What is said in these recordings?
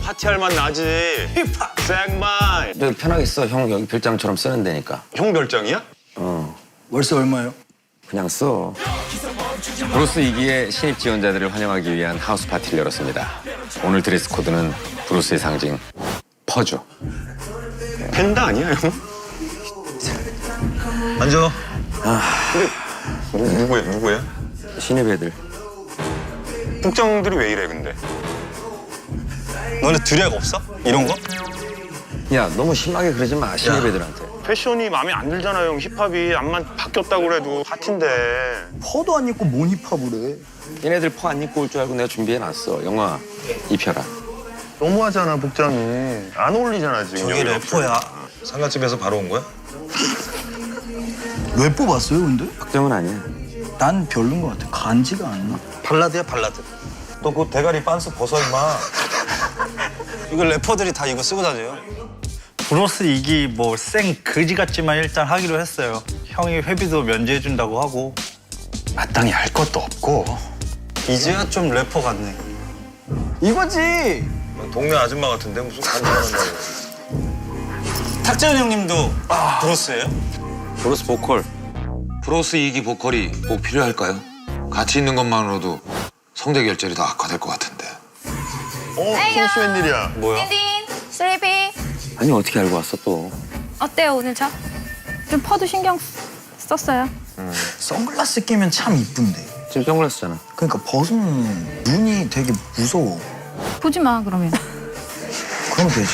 파티할 맛 나지. 힙합. 생마이. 너 편하게 써. 형 여기 별장처럼 쓰는 데니까. 형 별장이야? 월세 얼마예요? 그냥 써. 브루스 2기의 신입 지원자들을 환영하기 위한 하우스 파티를 열었습니다. 오늘 드레스 코드는 브루스의 상징 퍼주. 팬다 아니야 형? 앉아. 누, 누구야 누구야? 신입 애들. 국장들이 왜 이래 근데? 너네 드랙 없어? 이런 거? 야 너무 심하게 그러지 마 신입 애들한테. 패션이 마음에 안 들잖아요 형. 힙합이 암만 바뀌었다고 그래도 파티인데. 퍼도 안 입고 뭔 힙합을 해? 얘네들 퍼 안 입고 올 줄 알고 내가 준비해놨어. 영화 입혀라. 너무하잖아 복장이. 안 어울리잖아 지금. 여기 래퍼야. 상가집에서 바로 온 거야? 왜 뽑았어요, 근데? 박정은 아니야. 난 별론 것 같아. 간지가 안 나. 발라드야 발라드. 너 그 대가리 빤스 벗어 임마. 이거 래퍼들이 다 이거 쓰고 다녀요. 브로스 이기 뭐 생 그지 같지만 일단 하기로 했어요. 형이 회비도 면제해준다고 하고 마땅히 할 것도 없고. 이제야 좀 래퍼 같네. 이거지! 동네 아줌마 같은데 무슨 간지난다고. 탁재현 형님도 브로스예요? 브로스 보컬. 브로스 2기 보컬이 꼭 필요할까요? 같이 있는 것만으로도 성대 결절이 더 악화될 것 같은데. 어 소스 웬일이야? 뭐야? 딘딘, 슬리피. 아니 어떻게 알고 왔어 또? 어때요 오늘 저? 좀 퍼도 신경 쓰- 썼어요. 선글라스 끼면 참 이쁜데. 지금 선글라스잖아. 그러니까 벗으면 눈이 되게 무서워. 보지 마 그러면. 그럼 되지.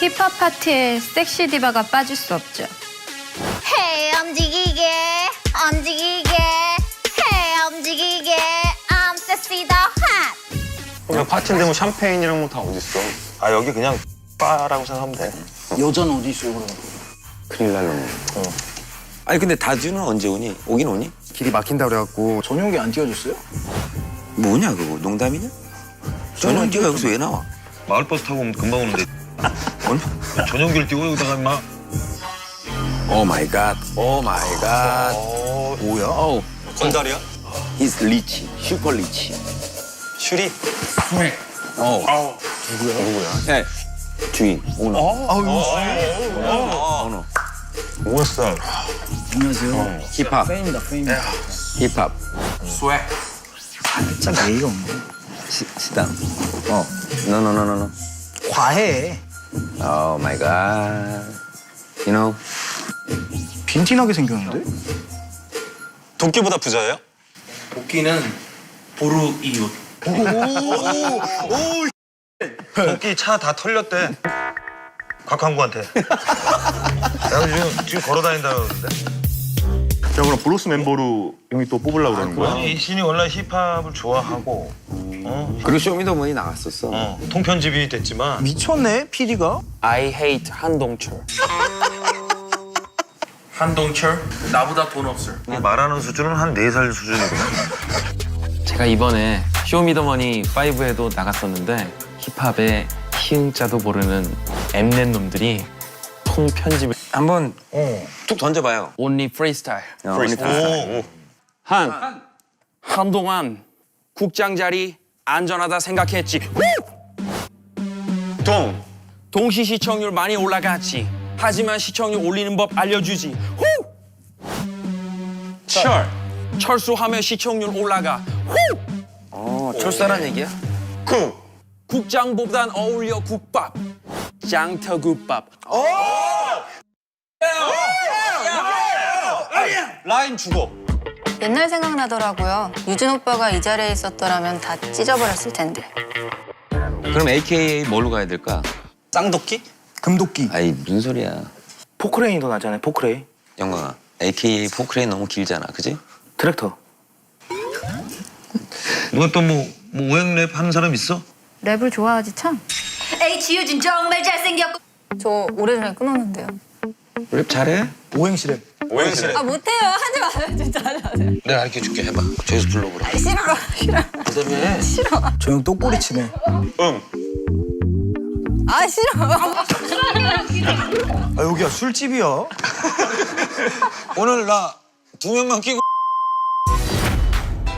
힙합 파티에 섹시 디바가 빠질 수 없죠. 움직이게 I'm sexy the hot 야, 파티인데 뭐 샴페인이랑 뭐 다 어딨어? 아 여기 그냥 바라고 생각하면 돼. 여자는 어디 있어요, 그럼? 큰일 날 놈. 아니 근데 다주는 언제 오니? 오긴 오니? 길이 막힌다 그래갖고 전용기 안 띄워줬어요? 뭐냐 그거 농담이냐? 전용기가 여기서 왜 나와? 마을버스 타고 오면 금방 오는데. 얼마? 전용기를 띄고 여기다가 임마. 오 마이 갓. 오 마이 갓. 뭐야? 어우. 건달이야? He's 리치. 슈퍼 리치. 슈리? 어. 누구야? 누구야? 네. 주인. 오너. 오너. 오스타. 안녕하세요. 힙합. 팬입니다, 팬입니다. 힙합. 살짝 예의가 없네. 시, 시당. 어. 노노노노노. 과해. 오 마이 갓. You know? 빈티나게 생겼는데? 도끼보다 부자예요? 도끼는 보루 이웃. 도끼 차다 털렸대. 곽한구한테. 내가 지금, 지금 걸어 다닌다 그러는데. 자 그럼 브로스 멤버로 형이 또 뽑으려고 그러는 거야? 아니, 이 신이 원래 힙합을 좋아하고, 어? 그리고 쇼미더머니 나갔었어. 어, 통편집이 됐지만, 미쳤네, PD가? I hate 한동철. 한동철 나보다 돈 없어. 말하는 수준은 한 네 살 수준이구나. 제가 이번에 쇼미더머니 5에도 나갔었는데 힙합의 희응자도 모르는 엠넷 놈들이 통 편집을 한번 어. 툭 던져봐요. only freestyle. 어, 프리스타일. 오, 한 한동안 국장 자리 안전하다 생각했지. 동. 동시 시청률 많이 올라갔지. 하지만 시청률 올리는 법 알려주지. 후! 철. 철수하면 시청률 올라가. 후! 어, 철사란 얘기야? 그. 국장보단 어울려 국밥. 장터국밥. 라인 죽어. 옛날 생각나더라고요. 유진 오빠가 이 자리에 있었더라면 다 찢어버렸을 텐데. 그럼 AKA 뭘로 가야 될까? 쌍도끼? 금도끼. 아이 무슨 소리야. 포크레인이 더 낫잖아요, 포크레인. 영광아. AKA 포크레인 너무 길잖아, 그지? 트랙터. 누가 또 뭐, 뭐 오행 랩 하는 사람 있어? 랩을 좋아하지 참. H 유진 정말 잘생겼고 저 오래전에 끊었는데요. 랩 잘해? 오행시랩. 오행시래. 아 못해요. 하지 마세요. 진짜 하지 마세요. 내가 가르쳐 줄게 해봐. 저기서 불러보라. 싫어. 싫어. 저형 똑꼬리 치네. 응. 아 싫어. 아, 여기가 술집이야. 오늘 나 두 명만 끼고